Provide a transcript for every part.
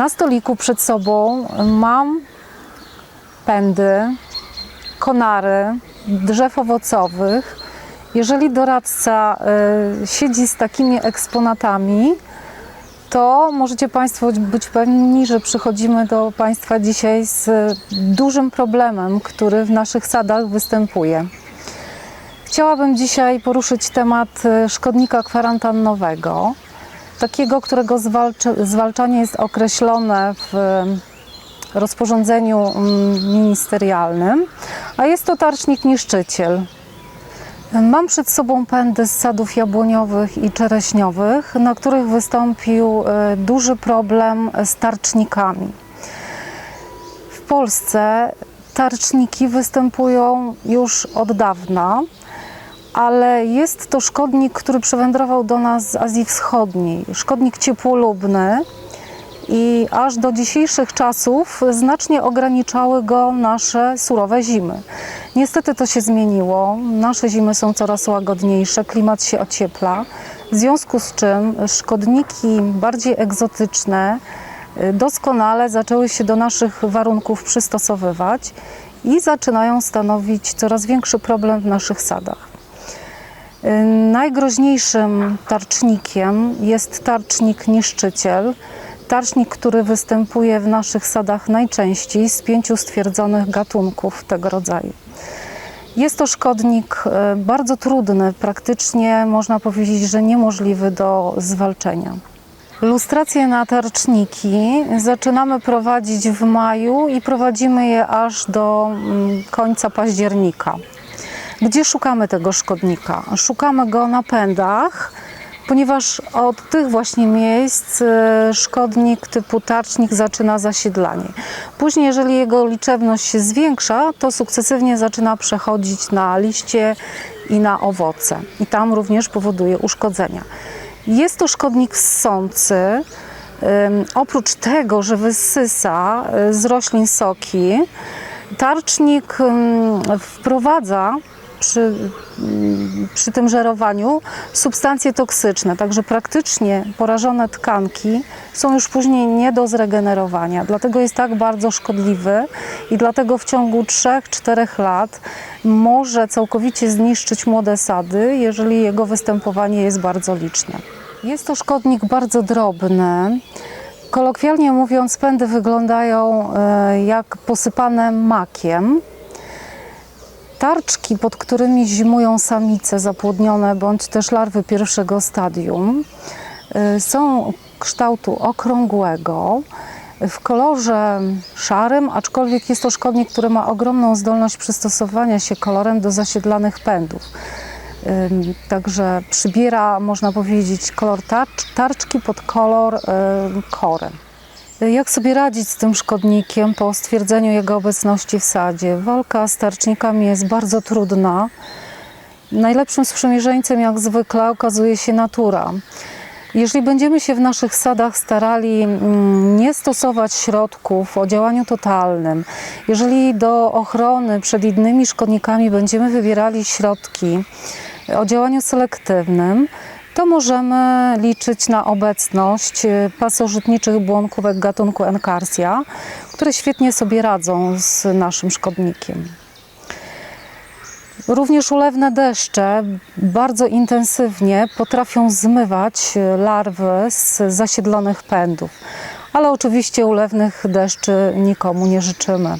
Na stoliku przed sobą mam pędy, konary, drzew owocowych. Jeżeli doradca y, siedzi z takimi eksponatami, to możecie Państwo być pewni, że przychodzimy do Państwa dzisiaj z dużym problemem, który w naszych sadach występuje. Chciałabym dzisiaj poruszyć temat y, szkodnika kwarantannowego, takiego, którego zwalcza, zwalczanie jest określone w rozporządzeniu mm, ministerialnym, a jest to tarcznik niszczyciel. Mam przed sobą pędy z sadów jabłoniowych i czereśniowych, na których wystąpił e, duży problem z tarcznikami. W Polsce tarczniki występują już od dawna, ale jest to szkodnik, który przywędrował do nas z Azji Wschodniej. Szkodnik ciepłolubny i aż do dzisiejszych czasów znacznie ograniczały go nasze surowe zimy. Niestety to się zmieniło. Nasze zimy są coraz łagodniejsze, klimat się ociepla, w związku z czym szkodniki bardziej egzotyczne y, doskonale zaczęły się do naszych warunków przystosowywać i zaczynają stanowić coraz większy problem w naszych sadach. Najgroźniejszym tarcznikiem jest tarcznik niszczyciel. Tarcznik, który występuje w naszych sadach najczęściej z pięciu stwierdzonych gatunków tego rodzaju. Jest to szkodnik e, bardzo trudny, praktycznie można powiedzieć, że niemożliwy do zwalczenia. Lustracje na tarczniki zaczynamy prowadzić w maju i prowadzimy je aż do mm, końca października. Gdzie szukamy tego szkodnika? Szukamy go na pędach, ponieważ od tych właśnie miejsc e, szkodnik typu tarcznik zaczyna zasiedlanie. Później, jeżeli jego liczebność się zwiększa, to sukcesywnie zaczyna przechodzić na liście i na owoce. I tam również powoduje uszkodzenia. Jest to szkodnik ssący. Oprócz tego, że wysysa y, z roślin soki, tarcznik wprowadza przy, ym, przy tym żerowaniu substancje toksyczne, także praktycznie porażone tkanki są już później nie do zregenerowania. Dlatego jest tak bardzo szkodliwy i dlatego w ciągu 3-4 lat może całkowicie zniszczyć młode sady, jeżeli jego występowanie jest bardzo liczne. Jest to szkodnik bardzo drobny. Kolokwialnie mówiąc, pędy wyglądają e, jak posypane makiem. Tarczki, pod którymi zimują samice zapłodnione bądź też larwy pierwszego stadium, y, są kształtu okrągłego, w kolorze szarym, aczkolwiek jest to szkodnik, który ma ogromną zdolność przystosowania się kolorem do zasiedlanych pędów. Także przybiera, można powiedzieć, kolor tarcz, tarczki pod kolor ym, kory. Jak sobie radzić z tym szkodnikiem po stwierdzeniu jego obecności w sadzie? Walka z tarcznikami jest bardzo trudna. Najlepszym sprzymierzeńcem, jak zwykle, okazuje się natura. Jeżeli będziemy się w naszych sadach starali mm, nie stosować środków o działaniu totalnym, jeżeli do ochrony przed innymi szkodnikami będziemy wybierali środki o działaniu selektywnym, to możemy liczyć na obecność e, pasożytniczych błonków gatunku Encarsia, które świetnie sobie radzą z naszym szkodnikiem. Również ulewne deszcze bardzo intensywnie potrafią zmywać larwy z zasiedlonych pędów, ale oczywiście ulewnych deszczy nikomu nie życzymy.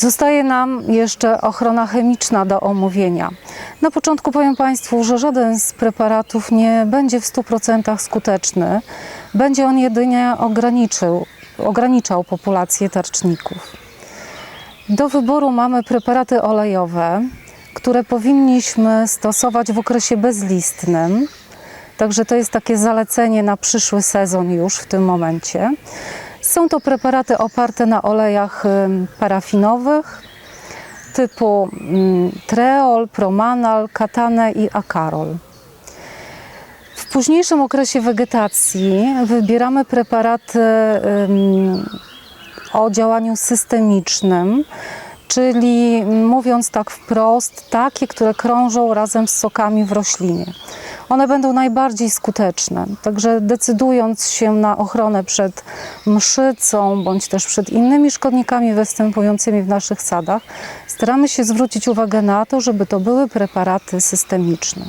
Zostaje nam jeszcze ochrona chemiczna do omówienia. Na początku powiem Państwu, że żaden z preparatów nie będzie w 100% skuteczny. Będzie on jedynie ograniczył, ograniczał populację tarczników. Do wyboru mamy preparaty olejowe, które powinniśmy stosować w okresie bezlistnym. Także to jest takie zalecenie na przyszły sezon już w tym momencie. Są to preparaty oparte na olejach ym, parafinowych typu ym, treol, promanal, katane i akarol. W późniejszym okresie wegetacji wybieramy preparaty o działaniu systemicznym. czyli mm, mówiąc tak wprost, takie, które krążą razem z sokami w roślinie. One będą najbardziej skuteczne, także decydując się na ochronę przed mszycą bądź też przed innymi szkodnikami występującymi w naszych sadach, staramy się zwrócić uwagę na to, żeby to były preparaty systemiczne.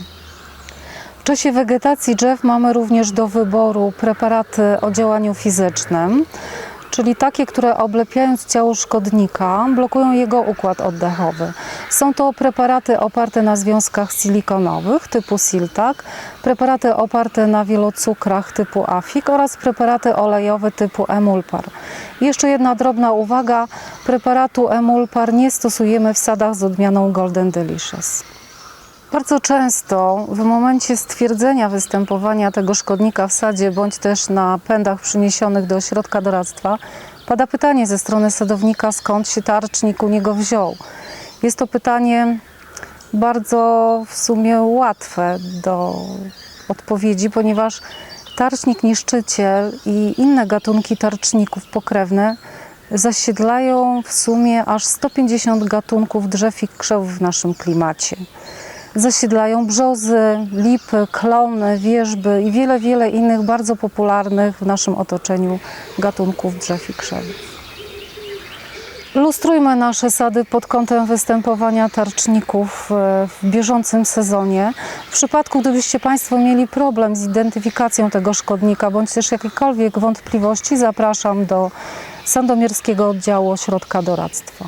W czasie wegetacji drzew mamy również do wyboru preparaty o działaniu fizycznym, czyli takie, które oblepiając ciało szkodnika blokują jego układ oddechowy. Są to preparaty oparte na związkach silikonowych typu Siltak, preparaty oparte na wielocukrach typu Afik oraz preparaty olejowe typu Emulpar. Jeszcze jedna drobna uwaga, preparatu Emulpar nie stosujemy w sadach z odmianą Golden Delicious. Bardzo często w momencie stwierdzenia występowania tego szkodnika w sadzie bądź też na pędach przyniesionych do ośrodka doradztwa pada pytanie ze strony sadownika, skąd się tarcznik u niego wziął. Jest to pytanie bardzo w sumie łatwe do odpowiedzi, ponieważ tarcznik niszczyciel i inne gatunki tarczników pokrewne zasiedlają w sumie aż 150 gatunków drzew i krzew w naszym klimacie zasiedlają brzozy, lipy, klony, wierzby i wiele, wiele innych bardzo popularnych w naszym otoczeniu gatunków drzew i krzewów. Lustrujmy nasze sady pod kątem występowania tarczników e, w bieżącym sezonie. W przypadku, gdybyście Państwo mieli problem z identyfikacją tego szkodnika, bądź też jakiekolwiek wątpliwości, zapraszam do Sandomierskiego Oddziału Ośrodka Doradztwa.